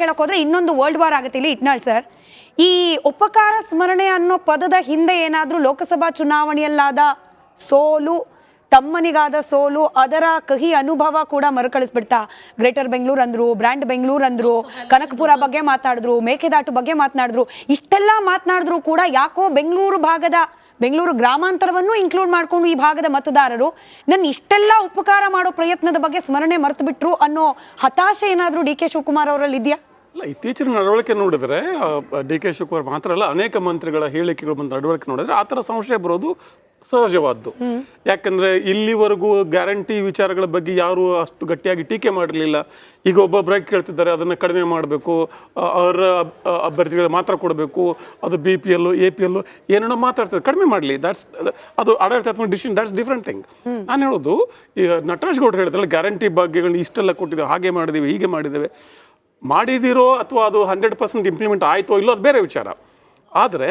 ಹೇಳಕ್ ಹೋದ್ರೆ ಇನ್ನೊಂದು ವರ್ಲ್ಡ್ ವಾರ್ ಆಗುತ್ತೆ ಇಲ್ಲಿ ಇಟ್ನಾಳ್ ಸರ್ ಈ ಉಪಕಾರ ಸ್ಮರಣೆ ಅನ್ನೋ ಪದದ ಹಿಂದೆ ಏನಾದ್ರೂ ಲೋಕಸಭಾ ಚುನಾವಣೆಯಲ್ಲಾದ ಸೋಲು, ತಮ್ಮನಿಗಾದ ಸೋಲು, ಅದರ ಕಹಿ ಅನುಭವ ಕೂಡ ಮರುಕಳಿಸ್ಬಿಡ್ತಾ. ಗ್ರೇಟರ್ ಬೆಂಗಳೂರು ಅಂದ್ರು ಬ್ರ್ಯಾಂಡ್ ಬೆಂಗಳೂರು ಅಂದ್ರು ಕನಕಪುರ ಬಗ್ಗೆ ಮಾತಾಡಿದ್ರು ಮೇಕೆದಾಟು ಬಗ್ಗೆ ಮಾತನಾಡಿದ್ರು, ಇಷ್ಟೆಲ್ಲ ಮಾತನಾಡಿದ್ರು ಕೂಡ ಯಾಕೋ ಬೆಂಗಳೂರು ಭಾಗದ ಬೆಂಗಳೂರು ಗ್ರಾಮಾಂತರವನ್ನು ಇನ್ಕ್ಲೂಡ್ ಮಾಡ್ಕೊಂಡು ಈ ಭಾಗದ ಮತದಾರರು ನನ್ನ ಇಷ್ಟೆಲ್ಲ ಉಪಕಾರ ಮಾಡೋ ಪ್ರಯತ್ನದ ಬಗ್ಗೆ ಸ್ಮರಣೆ ಮರೆತು ಬಿಟ್ರು ಅನ್ನೋ ಹತಾಶೆ ಏನಾದರೂ ಡಿ ಕೆ ಶಿವಕುಮಾರ್ ಅವರಲ್ಲಿ ಇದೆಯಾ ಅಲ್ಲ, ಇತ್ತೀಚಿನ ನಡವಳಿಕೆ ನೋಡಿದ್ರೆ ಡಿ ಕೆ ಶಿವಕುಮಾರ್ ಮಾತ್ರ ಅಲ್ಲ, ಅನೇಕ ಮಂತ್ರಿಗಳ ಹೇಳಿಕೆಗಳು ಬಂದ ನಡವಳಿಕೆ ನೋಡಿದ್ರೆ ಆ ಥರ ಸಂಶಯ ಬರೋದು ಸಹಜವಾದ್ದು. ಯಾಕಂದ್ರೆ ಇಲ್ಲಿವರೆಗೂ ಗ್ಯಾರಂಟಿ ವಿಚಾರಗಳ ಬಗ್ಗೆ ಯಾರು ಅಷ್ಟು ಗಟ್ಟಿಯಾಗಿ ಟೀಕೆ ಮಾಡಿರಲಿಲ್ಲ. ಈಗ ಒಬ್ಬೊಬ್ಬರಾಗಿ ಕೇಳ್ತಿದ್ದಾರೆ ಅದನ್ನ ಕಡಿಮೆ ಮಾಡಬೇಕು ಅವರ ಅಭ್ಯರ್ಥಿಗಳು ಮಾತ್ರ ಕೊಡಬೇಕು, ಅದು B P L A P L ಏನೇನೋ ಮಾತಾಡ್ತಾರೆ ಕಡಿಮೆ ಮಾಡಲಿ ದಾಟ್ಸ್ ಅದು ಆಡಳಿತಾತ್ಮಕ ಡಿಸಿಷನ್ ದಟ್ಸ್ ಡಿಫ್ರೆಂಟ್ ಥಿಂಗ್ ನಾನು ಹೇಳೋದು ಈ ನಟರಾಜ್ ಗೌಡ್ರು ಹೇಳಿದ್ರಲ್ಲ, ಗ್ಯಾರಂಟಿ ಬಗ್ಗೆಗಳನ್ನ ಇಷ್ಟೆಲ್ಲ ಕೊಟ್ಟಿದ್ದೇವೆ, ಹಾಗೆ ಮಾಡಿದ್ದೀವಿ, ಹೀಗೆ ಮಾಡಿದ್ದೇವೆ. ಮಾಡಿದಿರೋ ಅಥವಾ ಅದು ಹಂಡ್ರೆಡ್ ಪರ್ಸೆಂಟ್ ಇಂಪ್ಲಿಮೆಂಟ್ ಆಯಿತೋ ಇಲ್ಲೋ ಅದು ಬೇರೆ ವಿಚಾರ. ಆದರೆ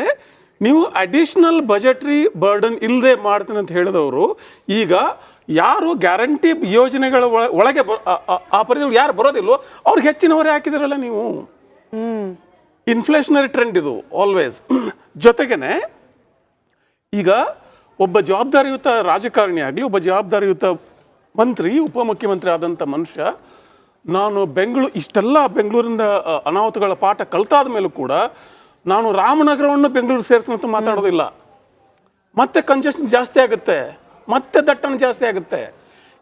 ನೀವು ಅಡಿಷ್ನಲ್ ಬಜೆಟ್ರಿ ಬರ್ಡನ್ ಇಲ್ಲದೆ ಮಾಡ್ತೀನಿ ಅಂತ ಹೇಳಿದವರು ಈಗ ಯಾರು ಗ್ಯಾರಂಟಿ ಯೋಜನೆಗಳ ಒಳ- ಒಳಗೆ ಆ- ಪರಿಧಿ ಯಾರು ಬರೋದಿಲ್ವೋ ಅವ್ರಿಗೆ ಹೆಚ್ಚಿನ ಹೊರೆ ಹಾಕಿದಿರಲ್ಲ ನೀವು. ಇನ್ಫ್ಲೇಷನರಿ ಟ್ರೆಂಡ್ ಇದು ಆಲ್ವೇಸ್ ಜೊತೆಗೇನೆ ಈಗ ಒಬ್ಬ ಜವಾಬ್ದಾರಿಯುತ ರಾಜಕಾರಣಿ ಆಗಲಿ ಒಬ್ಬ ಜವಾಬ್ದಾರಿಯುತ ಮಂತ್ರಿ ಉಪಮುಖ್ಯಮಂತ್ರಿ ಆದಂಥ ಮನುಷ್ಯ ನಾನು ಬೆಂಗಳೂ, ಇಷ್ಟೆಲ್ಲ ಬೆಂಗಳೂರಿಂದ ಅನಾಹುತಗಳ ಪಾಠ ಕಲ್ತಾದ ಮೇಲೂ ಕೂಡ ನಾನು ರಾಮನಗರವನ್ನು ಬೆಂಗಳೂರು ಸೇರಿಸಿದಂತ ಮಾತಾಡೋದಿಲ್ಲ. ಮತ್ತೆ ಕಂಜೆಷನ್ ಜಾಸ್ತಿ ಆಗುತ್ತೆ. ಮತ್ತೆ ದಟ್ಟಣೆ ಜಾಸ್ತಿ ಆಗುತ್ತೆ.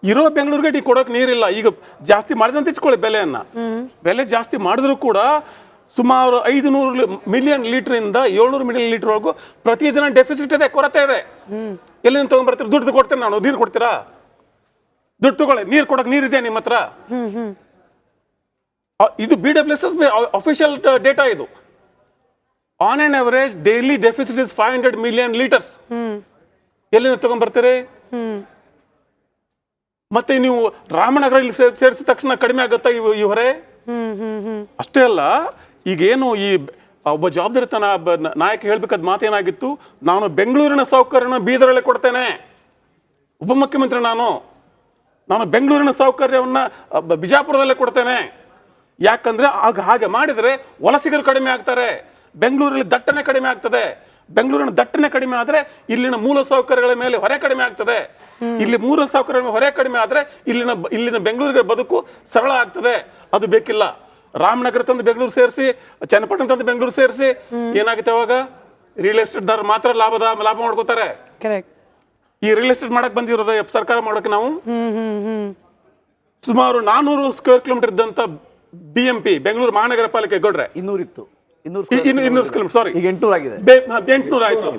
ಇರೋ ಬೆಂಗಳೂರಿಗೆ ಕೊಡೋಕೆ ನೀರಿಲ್ಲ. ಈಗ ಜಾಸ್ತಿ ಮಾಡಿದಂತ ಇಟ್ಕೊಳ್ಳಿ ಬೆಲೆಯನ್ನು. ಬೆಲೆ ಜಾಸ್ತಿ ಮಾಡಿದ್ರು ಕೂಡ ಸುಮಾರು ಐದು ನೂರು ಮಿಲಿಯನ್ ಲೀಟರ್ ಇಂದ ಏಳ್ನೂರು ಮಿಲಿಯನ್ ಲೀಟರ್ ವರೆಗೂ ಪ್ರತಿದಿನ ಡೆಫಿಸಿಟ್ ಇದೆ, ಕೊರತೆ ಇದೆ. ಎಲ್ಲಿಂದ ತೊಗೊಂಡ್ಬರ್ತೀರಿ ದುಡ್ಡು ಕೊಡ್ತೇನೆ ನಾನು. ನೀರು ಕೊಡ್ತೀರಾ? ದುಡ್ಡು ತಗೊಳ್ಳಿ. ನೀರು ಕೊಡೋಕೆ ನೀರಿದೆ ನಿಮ್ಮ ಹತ್ರ. ಇದು B W S S official data ಇದು on on average daily deficit is five hundred million litres ಎಲ್ಲಿಂದ ತಗೊಂಡ್ಬರ್ತೀರಿ ಮತ್ತೆ ನೀವು ರಾಮನಗರ ಇಲ್ಲಿ ಸೇರಿಸಿದ ತಕ್ಷಣ ಕಡಿಮೆ ಆಗುತ್ತಾ ಇವು ಹೊರೆ? ಅಷ್ಟೇ ಅಲ್ಲ, ಈಗೇನು ಈ ಒಬ್ಬ ಜವಾಬ್ದಾರಿತನ ನಾಯಕ ಹೇಳ್ಬೇಕಾದ ಮಾತೇನಾಗಿತ್ತು, ನಾನು ಬೆಂಗಳೂರಿನ ಸೌಕರ್ಯನ ಬೀದರಲ್ಲೇ ಕೊಡ್ತೇನೆ. ಉಪಮುಖ್ಯಮಂತ್ರಿ ನಾನು. ನಾನು ಬೆಂಗಳೂರಿನ ಸೌಕರ್ಯವನ್ನ ಬಿಜಾಪುರದಲ್ಲೇ ಕೊಡ್ತೇನೆ. ಯಾಕಂದ್ರೆ ಆಗ ಹಾಗೆ ಮಾಡಿದರೆ ವಲಸಿಗರು ಕಡಿಮೆ ಆಗ್ತಾರೆ ಬೆಂಗಳೂರಲ್ಲಿ ದಟ್ಟಣೆ ಕಡಿಮೆ ಆಗ್ತದೆ ಬೆಂಗಳೂರಿನ ದಟ್ಟಣೆ ಕಡಿಮೆ ಆದ್ರೆ ಇಲ್ಲಿನ ಮೂಲ ಸೌಕರ್ಯಗಳ ಮೇಲೆ ಹೊರೆ ಕಡಿಮೆ ಆಗ್ತದೆ. ಇಲ್ಲಿ ಮೂಲ ಸೌಕರ್ಯಗಳ ಹೊರೆ ಕಡಿಮೆ ಆದ್ರೆ ಇಲ್ಲಿನ ಇಲ್ಲಿನ ಬೆಂಗಳೂರಿಗೆ ಬದುಕು ಸರಳ ಆಗ್ತದೆ. ಅದು ಬೇಕಿಲ್ಲ. ರಾಮನಗರ ತಂದು ಬೆಂಗಳೂರು ಸೇರಿಸಿ ಚನ್ನಪಟ್ಟಣ ತಂದು ಬೆಂಗಳೂರು ಸೇರಿಸಿ ಏನಾಗುತ್ತೆ ಅವಾಗ? ರಿಯಲ್ ಎಸ್ಟೇಟ್ ದಾರ ಮಾತ್ರ ಲಾಭದ ಲಾಭ ಮಾಡ್ಕೋತಾರೆ. ಈ ರಿಯಲ್ ಎಸ್ಟೇಟ್ ಮಾಡಕ್ ಬಂದಿರೋದ ಸರ್ಕಾರ ಮಾಡಕ್ ನಾವು? ಸುಮಾರು ನಾನೂರು ಸ್ಕ್ವೇರ್ ಕಿಲೋಮೀಟರ್ ಇದ್ದಂತ ಬಿ ಎಂ ಪಿ ಬೆಂಗಳೂರು ಮಹಾನಗರ ಪಾಲಿಕೆ ಗೌಡ್ರೆ ಇನ್ನೂರಿತ್ತು ಇನ್ನೂರು ಕಿಲೋಮೀಟರ್ ಸಾರಿ ಈಗ ಎಂಟುನೂರು ಆಗಿದೆ. ಎಂಟುನೂರು ಆಯ್ತು.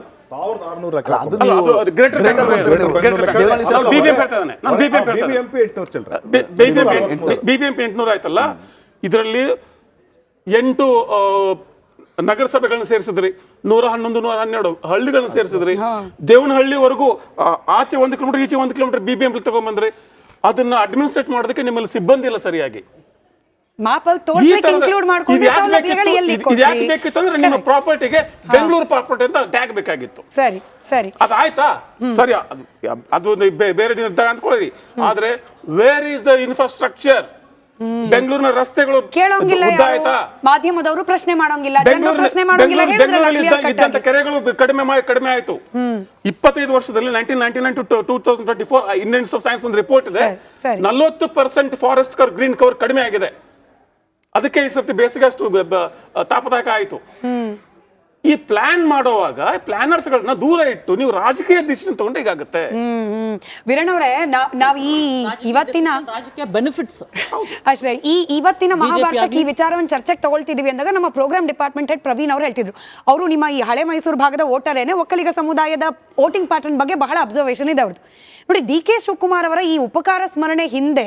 ಬಿಬಿಎಂಪಿ ಎಂಟುನೂರು ಆಯ್ತಲ್ಲ? ಇದರಲ್ಲಿ ಎಂಟು ನಗರಸಭೆಗಳನ್ನ ಸೇರಿಸಿದ್ರಿ. ನೂರ ಹನ್ನೊಂದು ನೂರ ಹನ್ನೆರಡು ಹಳ್ಳಿಗಳನ್ನ ಸೇರಿಸಿದ್ರಿ. ದೇವನಹಳ್ಳಿವರೆಗೂ ಆ, ಆಚೆ ಒಂದು ಕಿಲೋಮೀಟರ್ ಈಚೆ ಒಂದು ಕಿಲೋಮೀಟರ್ ಬಿಬಿಎಂಪಿ ತಗೊಂಡ್ಬಂದ್ರಿ ಅದನ್ನ ಅಡ್ಮಿನಿಸ್ಟ್ರೇಟ್ ಮಾಡೋದಕ್ಕೆ ನಿಮ್ಮಲ್ಲಿ ಸಿಬ್ಬಂದಿ ಇಲ್ಲ ಸರಿಯಾಗಿ. ಮಾಪಲ್ ಈ ತೋರ್ಸ್ಲಿಕ್ಕೆ ತರದ- ಇನ್ಕ್ಲೂಡ್ ಇದು ಮಾಡ್ಕೊಂಡು ಯಾಕೆ ಸೌಲಭ್ಯಗಳು ಬೇಕಿತ್ತು? ಇದು- ಇದು ಯಾಕೆ ಬೇಕಿತ್ತು ಅಂದ್ರೆ ನಿಮ್ಮ ಪ್ರಾಪರ್ಟಿಗೆ ಬೆಂಗಳೂರು ಪ್ರಾಪರ್ಟಿ ಅಂತ ಟ್ಯಾಗ್ ಬೇಕಾಗಿತ್ತು. ಸರಿ ಸರಿ. ಅದಾಯ್ತಾ? ಸರಿ ಅದು ಬೇರೆ ನಿರ್ಧಾರ ಅಂದ್ಕೊಳ್ಳಿ ಆದ್ರೆ ವೇರ್ ಈಸ್ ದ ಇನ್ಫ್ರಾಸ್ಟ್ರಕ್ಚರ್ ಬೆಂಗಳೂರಿನ ರಸ್ತೆಗಳು ಕೇಳೋಂಗಿಲ್ಲ ಮಾಧ್ಯಮದವರು ಪ್ರಶ್ನೆ ಮಾಡೋಂಗಿಲ್ಲ. ಪ್ರಶ್ನೆ ಮಾಡೋಂಗಿಲ್ಲ. ಇದ್ದಂತ. ಕೆರೆಗಳು ಕಡಿಮೆ ಮಾಡಿ ಕಡಿಮೆ ಆಯ್ತು. ಇಪ್ಪತ್ತೈದು ವರ್ಷದಲ್ಲಿ nineteen ninety nine to two thousand twenty four Indian of Science ಒಂದು ರಿಪೋರ್ಟ್ ಇದೆ. ನಲವತ್ತು percent forest cover green cover ಕಡಿಮೆ ಆಗಿದೆ. ಅದಕ್ಕೆ ಈ ಸರ್ತಿ ಬೇಸಿಗೆ ಅಷ್ಟು ತಾಪದಾಯಕ ಆಯಿತು. ಈ ಪ್ಲಾನ್ ಮಾಡುವಾಗ ಪ್ಲಾನರ್ಸ್ ಗಳನ್ನ ದೂರ ಇಟ್ಟು ನೀವು ರಾಜಕೀಯ ಡಿಸಿಷನ್ ತಗೊಂಡ್ರೆ ಹೀಗಾಗುತ್ತೆ ಹ್ಮ್ ಹ್ಮ್. ವಿರಣ್ ಅವರೇ ನಾವ್ ಈ ಇವತ್ತಿನ ರಾಜಕೀಯ ಬೆನಿಫಿಟ್ಸ್ ಅಷ್ಟೇ ಈ ಇವತ್ತಿನ ಮಹಾಭಾರತಕ್ಕೆ ಈ ವಿಚಾರವನ್ನು ಚರ್ಚೆಗೆ ತಗೊಳ್ತಿದೀವಿ ಅಂದಾಗ ನಮ್ಮ ಪ್ರೋಗ್ರಾಮ್ ಡಿಪಾರ್ಟ್ಮೆಂಟ್ ಹೆಡ್ ಪ್ರವೀಣ್ ಅವರು ಹೇಳ್ತಿದ್ರು. ಅವರು ನಿಮ್ಮ ಈ ಹಳೆ ಮೈಸೂರು ಭಾಗದ ವೋಟರೇನೆ ಒಕ್ಕಲಿಗ ಸಮುದಾಯದ ವೋಟಿಂಗ್ ಪ್ಯಾಟರ್ನ್ ಬಗ್ಗೆ ಬಹಳ ಅಬ್ಸರ್ವೇಷನ್ ಇದೆ ಅವ್ರದ್ದು ನೋಡಿ, ಡಿ ಕೆ ಶಿವಕುಮಾರ್ ಅವರ ಈ ಉಪಕಾರ ಸ್ಮರಣೆ ಹಿಂದೆ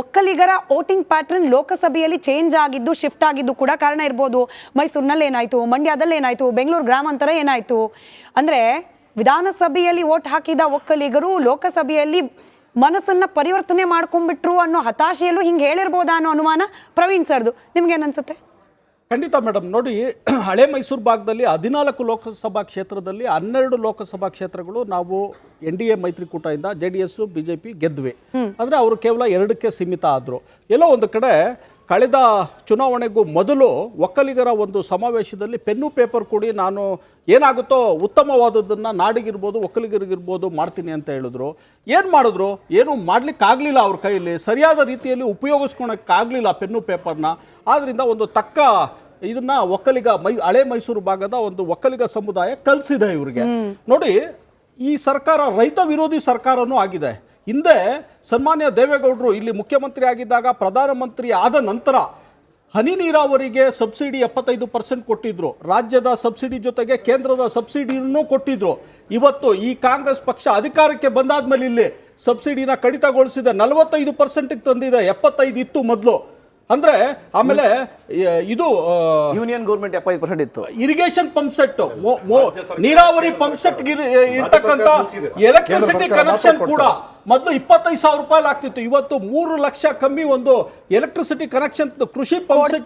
ಒಕ್ಕಲಿಗರ ವೋಟಿಂಗ್ ಪ್ಯಾಟರ್ನ್ ಲೋಕಸಭೆಯಲ್ಲಿ ಚೇಂಜ್ ಆಗಿದ್ದು, ಶಿಫ್ಟ್ ಆಗಿದ್ದು ಕೂಡ ಕಾರಣ ಇರ್ಬೋದು. ಮೈಸೂರಿನಲ್ಲಿ ಏನಾಯಿತು? ಮಂಡ್ಯದಲ್ಲಿ ಏನಾಯಿತು? ಬೆಂಗಳೂರು ಗ್ರಾಮಾಂತರ ಏನಾಯಿತು? ಅಂದರೆ ವಿಧಾನಸಭೆಯಲ್ಲಿ ವೋಟ್ ಹಾಕಿದ ಒಕ್ಕಲಿಗರು ಲೋಕಸಭೆಯಲ್ಲಿ ಮನಸ್ಸನ್ನು ಪರಿವರ್ತನೆ ಮಾಡ್ಕೊಂಡ್ಬಿಟ್ರು ಅನ್ನೋ ಹತಾಶೆಯಲ್ಲೂ ಹಿಂಗೆ ಹೇಳಿರ್ಬೋದಾ ಅನ್ನೋ ಅನುಮಾನ ಪ್ರವೀಣ್ ಸರ್ದು. ನಿಮ್ಗೇನು ಅನ್ಸುತ್ತೆ? ಖಂಡಿತ ಮೇಡಮ್. ನೋಡಿ ಹಳೆ ಮೈಸೂರು ಭಾಗದಲ್ಲಿ ಹದಿನಾಲ್ಕು ಲೋಕಸಭಾ ಕ್ಷೇತ್ರದಲ್ಲಿ ಹನ್ನೆರಡು ಲೋಕಸಭಾ ಕ್ಷೇತ್ರಗಳು ನಾವು N D A ಮೈತ್ರಿಕೂಟದಿಂದ J D S B J P ಗೆದ್ವಿ. ಅಂದರೆ ಅವರು ಕೇವಲ ಎರಡಕ್ಕೆ ಸೀಮಿತ ಆದರು. ಎಲ್ಲೋ ಒಂದು ಕಡೆ ಕಳೆದ ಚುನಾವಣೆಗೂ ಮೊದಲು ಒಕ್ಕಲಿಗರ ಒಂದು ಸಮಾವೇಶದಲ್ಲಿ ಪೆನ್ನು ಪೇಪರ್ ಕೊಡಿ ನಾನು ಏನಾಗುತ್ತೋ ಉತ್ತಮವಾದದ್ದನ್ನು ನಾಡಿಗಿರ್ಬೋದು ಒಕ್ಕಲಿಗರಿಗಿರ್ಬೋದು ಮಾಡ್ತೀನಿ ಅಂತ ಹೇಳಿದ್ರು. ಏನು ಮಾಡಿದ್ರು? ಏನು ಮಾಡಲಿಕ್ಕಾಗಲಿಲ್ಲ ಅವ್ರ ಕೈಯಲ್ಲಿ. ಸರಿಯಾದ ರೀತಿಯಲ್ಲಿ ಉಪಯೋಗಿಸ್ಕೊಳಕ್ಕಾಗಲಿಲ್ಲ ಪೆನ್ನು ಪೇಪರ್ನ. ಆದ್ದರಿಂದ ಒಂದು ತಕ್ಕ ಇದನ್ನ ಒಕ್ಕಲಿಗ ಮೈ ಹಳೆ ಮೈಸೂರು ಭಾಗದ ಒಂದು ಒಕ್ಕಲಿಗ ಸಮುದಾಯ ಕಲಿಸಿದೆ ಇವರಿಗೆ. ನೋಡಿ ಈ ಸರ್ಕಾರ ರೈತ ವಿರೋಧಿ ಸರ್ಕಾರನೂ ಆಗಿದೆ. ಹಿಂದೆ ಸನ್ಮಾನ್ಯ ದೇವೇಗೌಡರು ಇಲ್ಲಿ ಮುಖ್ಯಮಂತ್ರಿ ಆಗಿದ್ದಾಗ, ಪ್ರಧಾನಮಂತ್ರಿ ಆದ ನಂತರ ಹನಿ ನೀರಾವರಿಗೆ ಸಬ್ಸಿಡಿ ಎಪ್ಪತ್ತೈದು ಪರ್ಸೆಂಟ್ ಕೊಟ್ಟಿದ್ರು. ರಾಜ್ಯದ ಸಬ್ಸಿಡಿ ಜೊತೆಗೆ ಕೇಂದ್ರದ ಸಬ್ಸಿಡಿನೂ ಕೊಟ್ಟಿದ್ರು. ಇವತ್ತು ಈ ಕಾಂಗ್ರೆಸ್ ಪಕ್ಷ ಅಧಿಕಾರಕ್ಕೆ ಬಂದಾದ್ಮೇಲೆ ಇಲ್ಲಿ ಸಬ್ಸಿಡಿನ ಕಡಿತಗೊಳಿಸಿದೆ ನಲವತ್ತೈದು ಪರ್ಸೆಂಟ್ಗೆ ತಂದಿದೆ. ಎಪ್ಪತ್ತೈದು ಇತ್ತು ಮೊದಲು. ಅಂದ್ರೆ ಆಮೇಲೆ ಇದು ಯೂನಿಯನ್ ಗೌರ್ಮೆಂಟ್ ಎಪ್ಪತ್ತೈದು ಪರ್ಸೆಂಟ್ ಇತ್ತು. ಇರಿಗೇಷನ್ ಪಂಪ್ ಸೆಟ್ ನೀರಾವರಿ ಪಂಪ್ ಸೆಟ್ ಇರ್ತಕ್ಕಂತ ಎಲೆಕ್ಟ್ರಿಸಿಟಿ ಕನೆಕ್ಷನ್ ಕೂಡ ಮೊದಲು ಇಪ್ಪತ್ತೈದು ಸಾವಿರ ರೂಪಾಯಿ ಆಗ್ತಿತ್ತು. ಇವತ್ತು ಮೂರು ಲಕ್ಷ ಕಮ್ಮಿ ಒಂದು ಎಲೆಕ್ಟ್ರಿಸಿಟಿ ಕನೆಕ್ಷನ್ ಕೃಷಿ ಪಂಪ್ ಸೆಟ್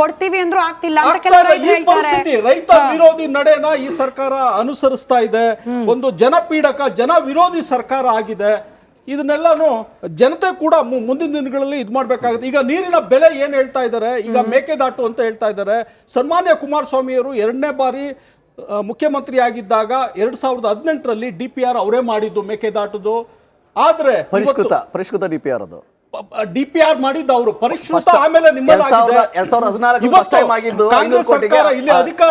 ಕೊಡ್ತೀವಿ ಅಂದ್ರೂ ಆಗ್ತಿಲ್ಲ ಈ ಪರಿಸ್ಥಿತಿ ರೈತ ವಿರೋಧಿ ನಡೆನ ಈ ಸರ್ಕಾರ ಅನುಸರಿಸ್ತಾ ಇದೆ. ಒಂದು ಜನಪೀಡಕ ಜನ ವಿರೋಧಿ ಸರ್ಕಾರ ಆಗಿದೆ. ಇದನ್ನೆಲ್ಲಾನು ಜನತೆ ಕೂಡ ಮುಂದಿನ ದಿನಗಳಲ್ಲಿ ಇದು ಮಾಡಬೇಕಾಗುತ್ತೆ. ಈಗ ನೀರಿನ ಬೆಲೆ ಏನು ಹೇಳ್ತಾ ಇದ್ದಾರೆ ಈಗ ಮೇಕೆದಾಟು ಅಂತ ಹೇಳ್ತಾ ಇದ್ದಾರೆ ಸನ್ಮಾನ್ಯ ಕುಮಾರಸ್ವಾಮಿಯವರು ಎರಡನೇ ಬಾರಿ ಮುಖ್ಯಮಂತ್ರಿ ಆಗಿದ್ದಾಗ ಎರಡ್ ಸಾವಿರದ ಹದಿನೆಂಟರಲ್ಲಿ ಡಿ ಪಿ ಆರ್ ಅವರೇ ಮಾಡಿದ್ದು ಮೇಕೆದಾಟುದು. ಆದ್ರೆ ಪರಿಷ್ಕೃತ ಪರಿಷ್ಕೃತ ಡಿ ಪಿ ಆರ್ ಅದು. ಡಿ ಪಿ ಆರ್ ಮಾಡಿದ್ದು ಅವರು. ಪರಿಷ್ಕೃತ ಆಮೇಲೆ ಕಾಂಗ್ರೆಸ್ ಸರ್ಕಾರ ಇಲ್ಲಿ ಅಧಿಕಾರ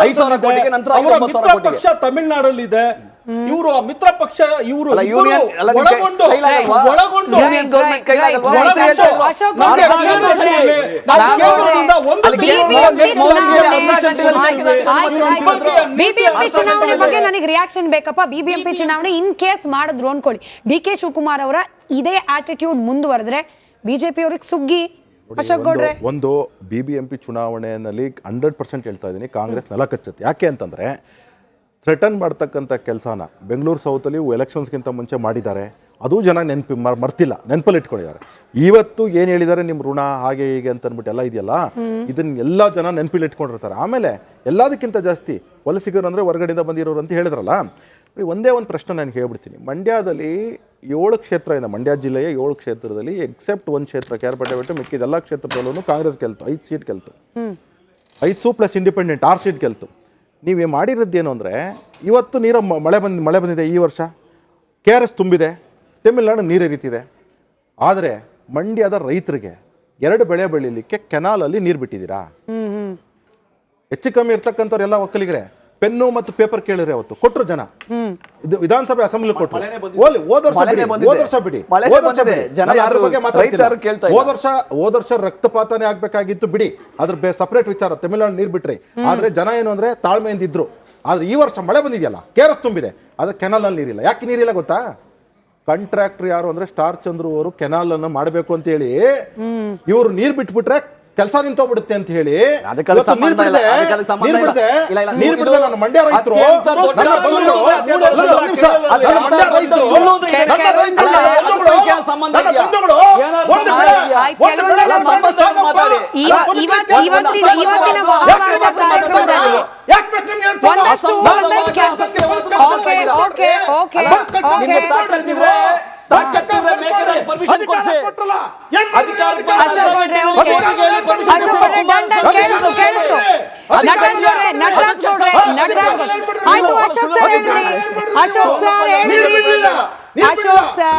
ಅವರ ಮಿತ್ರ. ಪಕ್ಷ ತಮಿಳುನಾಡಲ್ಲಿದೆ. ಇವರು ಮಿತ್ರ ಪಕ್ಷ ಇವರು ಒಳಗೊಂಡು? ಒಳಗೊಂಡು. ಬಿಬಿಎಂಪಿ ಚುನಾವಣೆ ಬಗ್ಗೆ ನನಗೆ ರಿಯಾಕ್ಷನ್ ಬೇಕಪ್ಪ. ಬಿಬಿಎಂಪಿ ಚುನಾವಣೆ ಇನ್ ಕೇಸ್ ಮಾಡಿದ್ರು ಅನ್ಕೊಳ್ಳಿ. ಡಿ ಕೆ ಶಿವಕುಮಾರ್ ಅವರ ಇದೇ ಆಟಿಟ್ಯೂಡ್ ಮುಂದುವರೆದ್ರೆ ಬಿಜೆಪಿ ಅವ್ರಿಗೆ ಸುಗ್ಗಿ. ಒಂದು- ಗೌಡ್ರೆ. ಒಂದು ಬಿ ಬಿ ಎಂ ಪಿ ಚುನಾವಣೆಯಲ್ಲಿ ಹಂಡ್ರೆಡ್ ಪರ್ಸೆಂಟ್ ಹೇಳ್ತಾ ಇದ್ದೀನಿ ಕಾಂಗ್ರೆಸ್ ನೆಲ ಕಚ್ಚುತ್ತೆ ಯಾಕೆ ಅಂತಂದರೆ ಥ್ರೆಟನ್ ಮಾಡ್ತಕ್ಕಂಥ ಕೆಲಸನ ಬೆಂಗಳೂರು ಸೌತಲ್ಲಿ ಎಲೆಕ್ಷನ್ಸ್ಗಿಂತ ಮುಂಚೆ ಮಾಡಿದ್ದಾರೆ ಅದು ಜನ ನೆನಪಿ ಮರ್ ಮರ್ತಿಲ್ಲ ನೆನಪಲ್ಲಿ ಇಟ್ಕೊಂಡಿದ್ದಾರೆ ಇವತ್ತು ಏನು ಹೇಳಿದ್ದಾರೆ ನಿಮ್ಮ ಋಣ ಹಾಗೆ ಹೀಗೆ ಅಂತ ಅಂದ್ಬಿಟ್ಟು ಎಲ್ಲ ಇದೆಯಲ್ಲ? ಇದನ್ನ ಎಲ್ಲ ಜನ ನೆನಪಿಲ್ಲಿ ಇಟ್ಕೊಂಡಿರ್ತಾರೆ ಆಮೇಲೆ ಎಲ್ಲದಕ್ಕಿಂತ ಜಾಸ್ತಿ ವಲಸಿಗರು ಅಂದರೆ ಹೊರಗಡೆಯಿಂದ ಬಂದಿರೋರು ಅಂತ ಹೇಳಿದ್ರಲ್ಲ? ಒಂದೇ ಒಂದು ಪ್ರಶ್ನೆ ನಾನು ಹೇಳ್ಬಿಡ್ತೀನಿ. ಮಂಡ್ಯದಲ್ಲಿ ಏಳು ಕ್ಷೇತ್ರ ಇದೆ. ಮಂಡ್ಯ ಜಿಲ್ಲೆಯ ಏಳು ಕ್ಷೇತ್ರದಲ್ಲಿ ಎಕ್ಸೆಪ್ಟ್ ಒಂದು ಕ್ಷೇತ್ರ ಕೇರ್ಪಟ್ಟೆ ಬಿಟ್ಟು ಮಿಕ್ಕಿದ ಎಲ್ಲ ಕ್ಷೇತ್ರದಲ್ಲೂ ಕಾಂಗ್ರೆಸ್ ಗೆಲ್ತು. ಐದು ಸೀಟ್ ಗೆಲ್ತು. ಐದು ಸೂ ಪ್ಲಸ್ ಇಂಡಿಪೆಂಡೆಂಟ್ ಆರು ಸೀಟ್ ಗೆಲ್ತು. ನೀವೇ ಮಾಡಿರೋದೇನು ಅಂದರೆ ಇವತ್ತು ನೀರು ಮಳೆ ಬಂದು ಮಳೆ ಬಂದಿದೆ ಈ ವರ್ಷ. ಕೆ ಆರ್ ಎಸ್ ತುಂಬಿದೆ. ತಮಿಳ್ನಾಡು ನೀರು ಎರಿತಿದೆ ಆದರೆ ಮಂಡ್ಯದ ರೈತರಿಗೆ ಎರಡು ಬೆಳೆ ಬೆಳೀಲಿಕ್ಕೆ ಕೆನಾಲಲ್ಲಿ ನೀರು ಬಿಟ್ಟಿದ್ದೀರಾ? ಹೆಚ್ಚು ಕಮ್ಮಿ ಇರ್ತಕ್ಕಂಥವ್ರೆಲ್ಲ ಒಕ್ಕಲಿಗರೆ. ಪೆನ್ನು ಮತ್ತು ಪೇಪರ್ ಕೇಳಿದ್ರೆ ಅವತ್ತು ಕೊಟ್ರು ಜನ. ಇದು ವಿಧಾನಸಭೆ ಅಸೆಂಬ್ಲಿ ಕೊಟ್ಟರು ಓಲಿ. ವರ್ಷ ಬಿಡಿ. ವರ್ಷ ಬಿಡಿ ಹೋದ್ ವರ್ಷ. ಬಿಡಿ. ಜನ ಬಗ್ಗೆ ಹೋದ ವರ್ಷ ರಕ್ತಪಾತನೇ ಆಗ್ಬೇಕಾಗಿತ್ತು ಬಿಡಿ. ಅದ್ರ ಸಪರೇಟ್ ವಿಚಾರ ತಮಿಳ್ನಾಡು ನೀರು ಬಿಟ್ರಿ. ಆದ್ರೆ ಜನ ಏನು ಅಂದ್ರೆ ತಾಳ್ಮೆಯಿಂದ ಇದ್ರು. ಆದ್ರೆ ಈ ವರ್ಷ ಮಳೆ ಬಂದಿದೆಯಲ್ಲ ಕೇರಸ್ ತುಂಬಿದೆ. ಅದ್ರ ಕೆನಲ್ ಅಲ್ಲಿ ನೀರಿಲ್ಲ. ಯಾಕೆ ನೀರಿಲ್ಲ ಗೊತ್ತಾ? ಕಾಂಟ್ರಾಕ್ಟರ್ ಯಾರು ಅಂದ್ರೆ ಸ್ಟಾರ್ ಚಂದ್ರು ಅವರು ಕೆನಾಲ್ ಅನ್ನು ಮಾಡಬೇಕು ಅಂತ ಹೇಳಿ ಇವರು ನೀರ್ ಬಿಟ್ಬಿಟ್ರೆ ಕೆಲಸ ನಿಂತೋಗ್ಬಿಡುತ್ತೆ ಅಂತ ಹೇಳಿ. ನೀರ್. ಬಿಡದೆ- ನೀರ್. ಬಿಡದೆ. ನೀರ್ ಬಿಡದೆ ನನ್ನ ಮಂಡ್ಯ ರೈತರು. ಅಧಿಕಾರ ಕೊಡ್ಸಿ. ಅಧಿಕಾರ? ಅಶೋಕ್ ಸರ್. ಅಶೋಕ್ ಸರ್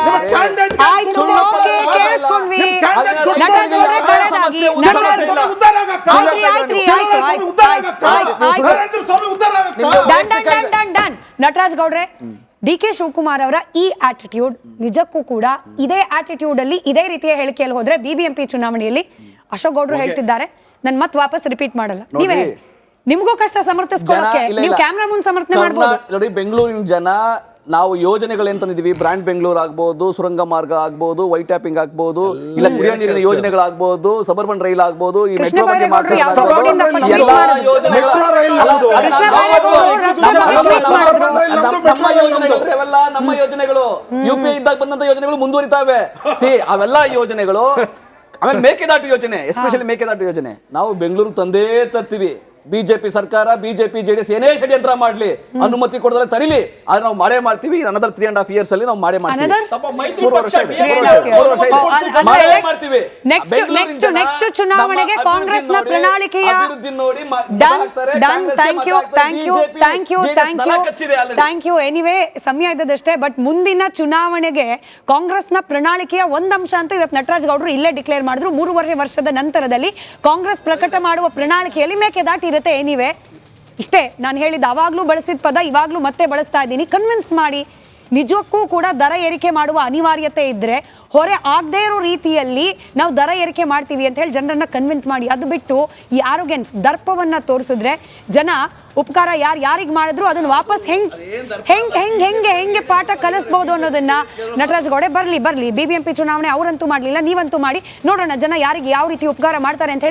ಆಯ್ತು ಓಕೆ ಕೇಳಿಸ್ಕೊಂಡ್ವಿ. ನಟರಾಜ್. ಕಳೆದಾಗಿ ಡನ್ ನಟರಾಜ್ ಗೌಡ್ರೆ ಡಿ ಕೆ ಶಿವಕುಮಾರ್ ಅವರ ಈ ಆಟಿಟ್ಯೂಡ್ ನಿಜಕ್ಕೂ ಕೂಡ ಇದೇ ಆಟಿಟ್ಯೂಡ್ ಅಲ್ಲಿ ಇದೇ ರೀತಿಯ ಹೇಳಿಕೆಯಲ್ಲಿ ಹೋದ್ರೆ ಬಿಬಿಎಂಪಿ ಚುನಾವಣೆಯಲ್ಲಿ ಅಶೋಕ್ ಗೌಡ್ರು ಹೇಳ್ತಿದ್ದಾರೆ ನನ್ ಮತ್ ವಾಪಸ್ ರಿಪೀಟ್ ಮಾಡಲ್ಲ. ನೀವೇ. ಹೇಳಿ. ನಿಮ್ಗೂ ಕಷ್ಟ ಸಮರ್ಥಿಸ್ಕೊಳ್ಳೋಕೆ. ನೀವು. ಕ್ಯಾಮ್ರಾ ಮುಂದೆ ಸಮರ್ಥನೆ ಮಾಡಬಹುದು ಮಾಡ್ಬೋದು. ನೋಡಿ ಬೆಂಗಳೂರಿನ ಜನ ನಾವು ಯೋಜನೆಗಳು ಏನ್ ತಂದಿದೀವಿ ಬ್ರಾಂಡ್ ಬೆಂಗಳೂರು ಆಗ್ಬೋದು ಸುರಂಗ ಮಾರ್ಗ ಆಗ್ಬೋದು ವೈಟ್ ಟ್ಯಾಪಿಂಗ್ ಆಗ್ಬೋದು ಇಲ್ಲ ಕುಡಿಯೋ ನೀರಿನ ಯೋಜನೆಗಳಾಗ್ಬೋದು ಸಬರ್ಬನ್ ರೈಲ್ ಆಗ್ಬೋದು ಈ ಮೆಟ್ರೋ ಬಗ್ಗೆ ನಮ್ಮ-. ಯೋಜನೆಗಳು ಯು ಪಿ ಇದ್ದಾಗ ಬಂದಂತ ಯೋಜನೆಗಳು ಮುಂದುವರಿತಾವೆ. ಸಿ ಅವೆಲ್ಲ ಯೋಜನೆಗಳು. ಆಮೇಲೆ ಮೇಕೆದಾಟು ಯೋಜನೆ ಎಸ್ಪೆಷಲಿ ಮೇಕೆದಾಟು ಯೋಜನೆ. ನಾವು ಬೆಂಗಳೂರು ತಂದೇ ತರ್ತೀವಿ. ಬಿಜೆಪಿ ಸರ್ಕಾರ ಬಿಜೆಪಿ ಜೆಡಿಎಸ್ ಏನೇ ಷಡ್ಯಂತ್ರ ಮಾಡ್ಲಿ ಅನುಮತಿ ಕೊಡದ್ರೆ ತರಿಲಿ ಆದ್ರೆ ನಾವು ಮಾಡೇ ಮಾಡ್ತೀವಿ. Another three and half years ಅಲ್ಲಿ ನಾವು ಮಾಡೇ ಮಾಡ್ತೀವಿ. ಚುನಾವಣೆಗೆ ಕಾಂಗ್ರೆಸ್ನ ನೋಡಿ, ಪ್ರಣಾಳಿಕೆಯ thank you thank you thank you thank you ಕಚ್ಚಿದೆ already. Thank you anyway ಸಮಯ ಇದ್ದದಷ್ಟೇ ಬಟ್ ಮುಂದಿನ ಚುನಾವಣೆಗೆ ಕಾಂಗ್ರೆಸ್ನ ಪ್ರಣಾಳಿಕೆಯ ಒಂದು ಅಂಶ ಅಂತೂ ಇವತ್ತು ನಟರಾಜ್ ಗೌಡರು ಇಲ್ಲೇ ಡಿಕ್ಲೇರ್ ಮಾಡಿದ್ರು. ಮೂರುವರೆ ವರ್ಷದ ನಂತರದಲ್ಲಿ ಕಾಂಗ್ರೆಸ್ ಪ್ರಕಟ ಮಾಡುವ ಪ್ರಣಾಳಿಕೆಯಲ್ಲಿ ಮೇಕೆದಾಟು ಇರುತ್ತೆ ಏನಿವೆ ಇಷ್ಟೇ, ನಾನು ಹೇಳಿದ ಅವಾಗ್ಲೂ ಬಳಸಿದ ಪದ, ಇವಾಗ್ಲೂ ಮತ್ತೆ ಬಳಸ್ತಾ ಇದ್ದೀನಿ. ಕನ್ವಿನ್ಸ್ ಮಾಡಿ. ನಿಜಕ್ಕೂ ಕೂಡ ದರ ಏರಿಕೆ ಮಾಡುವ ಅನಿವಾರ್ಯತೆ ಇದ್ದರೆ ಹೊರೆ ಆಗದೇ ಇರೋ ರೀತಿಯಲ್ಲಿ ನಾವು ದರ ಏರಿಕೆ ಮಾಡ್ತೀವಿ ಅಂತ ಹೇಳಿ ಜನರನ್ನ ಕನ್ವಿನ್ಸ್ ಮಾಡಿ. ಅದು ಬಿಟ್ಟು ಈ ಆರೋಗ್ಯನ್ಸ್ ದರ್ಪವನ್ನ ತೋರಿಸಿದ್ರೆ ಜನ ಉಪಕಾರ ಯಾರು ಯಾರಿಗೆ ಮಾಡಿದ್ರು ಅದನ್ನ ವಾಪಸ್ ಹೆಂಗ್ ಹೆಂಗ್ ಹೆಂಗ್, ಹೆಂಗೆ ಹೆಂಗೆ ಪಾಠ ಕಲಿಸ್ಬೋದು ಅನ್ನೋದನ್ನ ನಟರಾಜ್ ಗೌಡೆ ಬರಲಿ ಬರಲಿ. ಬಿ ಚುನಾವಣೆ ಅವರಂತೂ ಮಾಡಲಿಲ್ಲ, ನೀವಂತೂ ಮಾಡಿ. ನೋಡೋಣ ಜನ ಯಾರಿಗೆ ಯಾವ ರೀತಿ ಉಪಕಾರ ಮಾಡ್ತಾರೆ ಅಂತ ಹೇಳಿ